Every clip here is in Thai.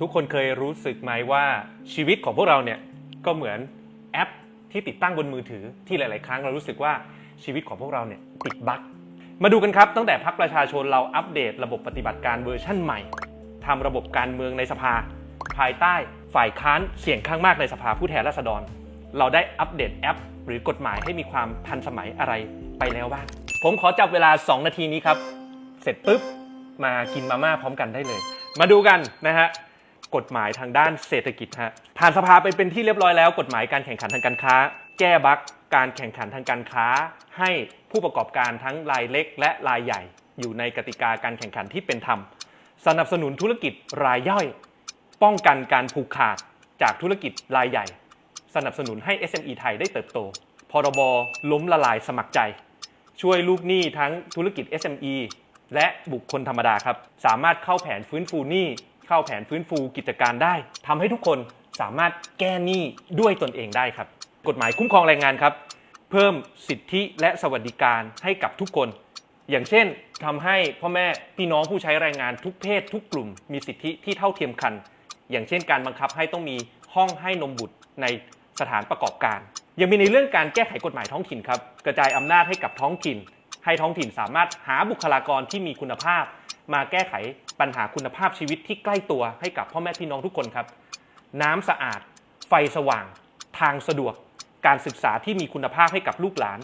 ทุกคนเคยรู้สึกไหมว่าชีวิตของพวกเราเนี่ยก็เหมือนแอปที่ติดตั้งบนมือถือที่หลาย ๆ ครั้งเรารู้สึกว่าชีวิตของพวกเราเนี่ยติดบั๊กมาดูกันครับ ตั้งแต่พักประชาชนเราอัปเดตระบบปฏิบัติการเวอร์ชั่นใหม่ทำระบบการเมืองในสภา ภายใต้ฝ่ายค้านเสียงข้างมากในสภาผู้แทนราษฎร เราได้อัปเดตแอป หรือกฎหมายให้มีความทันสมัยอะไรไปแล้วบ้างผมขอจับเวลา 2 นาทีนี้ครับ เสร็จปุ๊บมากินมาม่าพร้อมกันได้เลย มาดูกันนะฮะ กฎหมายทางด้านเศรษฐกิจฮะผ่านสภาไปเป็นที่เรียบร้อยแล้ว กฎหมายการแข่งขันทางการค้า แก้บั๊กการแข่งขันทางการค้า ให้ผู้ประกอบการทั้งรายเล็ก และรายใหญ่ อยู่ในกติกาการแข่งขันที่เป็นธรรมสนับสนุนธุรกิจรายย่อย ป้องกันการผูกขาดจากธุรกิจรายใหญ่ สนับสนุนให้ SME ไทยได้เติบโต พรบล้มละลายสมัครใจ ช่วยลูกหนี้ทั้งธุรกิจ SME และบุคคลธรรมดาครับ สามารถเข้าแผนฟื้นฟูหนี้ เข้าแผนฟื้นฟูกิจการได้ทำให้ทุกคนสามารถแก้หนี้ด้วยตนเองได้ครับ กฎหมายคุ้มครองแรงงานครับ เพิ่มสิทธิและสวัสดิการให้กับทุกคน อย่างเช่นทำให้พ่อแม่พี่น้องผู้ใช้แรงงานทุกเพศทุกกลุ่ม มีสิทธิที่เท่าเทียมกัน อย่างเช่น การบังคับให้ต้องมีห้องให้นมบุตรในสถานประกอบการ ยังมีในเรื่องการแก้ไขกฎหมายท้องถิ่นครับ กระจายอำนาจให้กับท้องถิ่น ให้ท้องถิ่นสามารถหาบุคลากรที่มีคุณภาพ มาแก้ไขปัญหาคุณภาพชีวิตที่ใกล้ตัวให้กับพ่อแม่พี่น้องทุกคนครับ น้ำสะอาด ไฟสว่าง ทางสะดวก การศึกษาที่มีคุณภาพให้กับลูกหลาน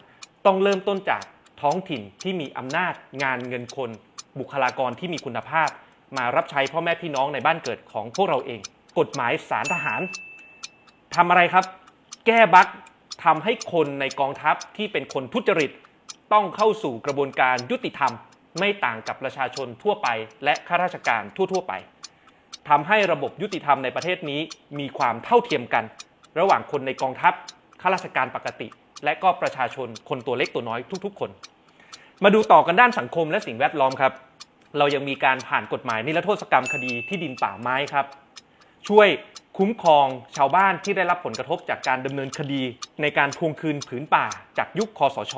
ต้องเริ่มต้นจากท้องถิ่นที่มีอำนาจ งานเงินคน บุคลากรที่มีคุณภาพ มารับใช้พ่อแม่พี่น้องในบ้านเกิดของพวกเราเอง กฎหมายสารทหารทำอะไรครับ แก้บั๊กทำให้คนในกองทัพที่เป็นคนทุจริต ต้องเข้าสู่กระบวนการยุติธรรม ไม่ต่างกับประชาชนทั่วไป และข้าราชการทั่ว ๆ ไปทำให้ระบบยุติธรรมในประเทศนี้มีความเท่าเทียมกัน ระหว่างคนในกองทัพข้าราชการปกติ และก็ประชาชนคนตัวเล็กตัวน้อยทุก ๆ คน มาดูต่อกันด้านสังคมและสิ่งแวดล้อมครับ เรายังมีการผ่านกฎหมายนิรโทษกรรมคดีที่ดินป่าไม้ครับ ช่วยคุ้มครองชาวบ้านที่ได้รับผลกระทบจากการดำเนินคดีในการทวงคืนผืนป่าจากยุคคอสช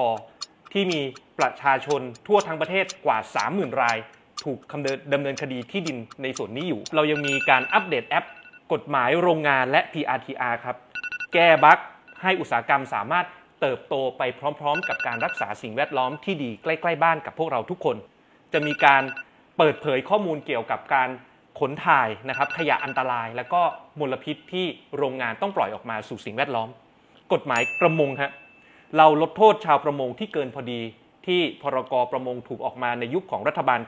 ที่มีประชาชนทั่วทั้งประเทศกว่า 30,000 ราย ถูกคำเนินดำเนินคดีที่ดินในส่วนนี้อยู่ เรายังมีการอัปเดตแอป กฎหมายโรงงานและ PRTR ครับ แก้บั๊กให้อุตสาหกรรมสามารถเติบโตไปพร้อม ๆ กับการรักษาสิ่งแวดล้อมที่ดีใกล้ ๆ บ้านกับพวกเราทุกคน จะมีการเปิดเผยข้อมูลเกี่ยวกับการขนถ่ายนะครับขยะอันตราย แล้วก็มลพิษที่โรงงานต้องปล่อยออกมาสู่สิ่งแวดล้อม กฎหมายประมงฮะ เราลดโทษชาวประมงที่เกินพอดีที่พรกประมงถูกออกมาในยุคของรัฐบาล